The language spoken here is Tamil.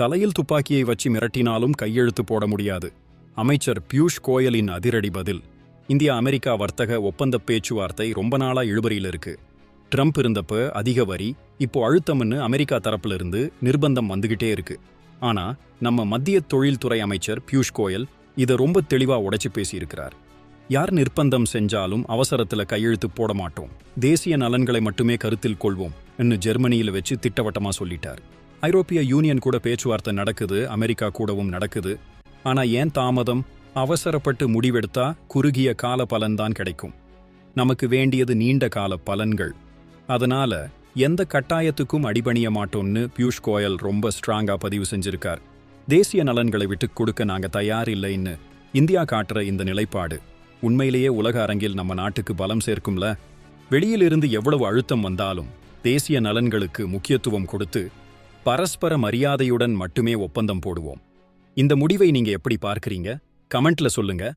தலையில் துப்பாக்கியை வச்சு மிரட்டினாலும் கையெழுத்து போட முடியாது. அமைச்சர் பியூஷ் கோயலின் அதிரடி பதில். இந்தியா அமெரிக்கா வர்த்தக ஒப்பந்த பேச்சுவார்த்தை ரொம்ப நாளா இழுபறியில் இருக்கு. ட்ரம்ப் இருந்தப்ப அதிக வரி இப்போ அழுத்தம்னு அமெரிக்கா தரப்புல இருந்து நிர்பந்தம் வந்துகிட்டே இருக்கு. ஆனா நம்ம மத்திய தொழில்துறை அமைச்சர் பியூஷ் கோயல் இதை ரொம்ப தெளிவா உடைச்சு பேசியிருக்கிறார். யார் நிர்பந்தம் செஞ்சாலும் அவசரத்துல கையெழுத்து போட மாட்டோம். தேசிய நலன்களை மட்டுமே கருத்தில் கொள்வோம் என்று ஜெர்மனியில வச்சு திட்டவட்டமா சொல்லிட்டார். ஐரோப்பிய யூனியன் கூட பேச்சுவார்த்தை நடக்குது அமெரிக்கா கூடவும் நடக்குது. ஆனா ஏன் தாமதம்? அவசரப்பட்டு முடிவெடுத்தா குறுகிய கால பலன்தான் கிடைக்கும். நமக்கு வேண்டியது நீண்ட கால பலன்கள். அதனால எந்த கட்டாயத்துக்கும் அடிபணிய மாட்டோம்னு பியூஷ் கோயல் ரொம்ப ஸ்ட்ராங்கா பதிவு செஞ்சிருக்கார். தேசிய நலன்களை விட்டு கொடுக்க நாங்க தயார் இல்லைன்னு இந்தியா காட்டுற இந்த நிலைப்பாடு. உண்மையிலேயே உலக அரங்கில் நம்ம நாட்டுக்கு பலம் சேர்க்கும்ல? வெளியிலிருந்து எவ்வளவு அழுத்தம் வந்தாலும் தேசிய நலன்களுக்கு முக்கியத்துவம் கொடுத்து பரஸ்பர மரியாதையுடன் மட்டுமே ஒப்பந்தம் போடுவோம். இந்த முடிவை நீங்க எப்படி பார்க்கறீங்க? கமெண்ட்ல சொல்லுங்க.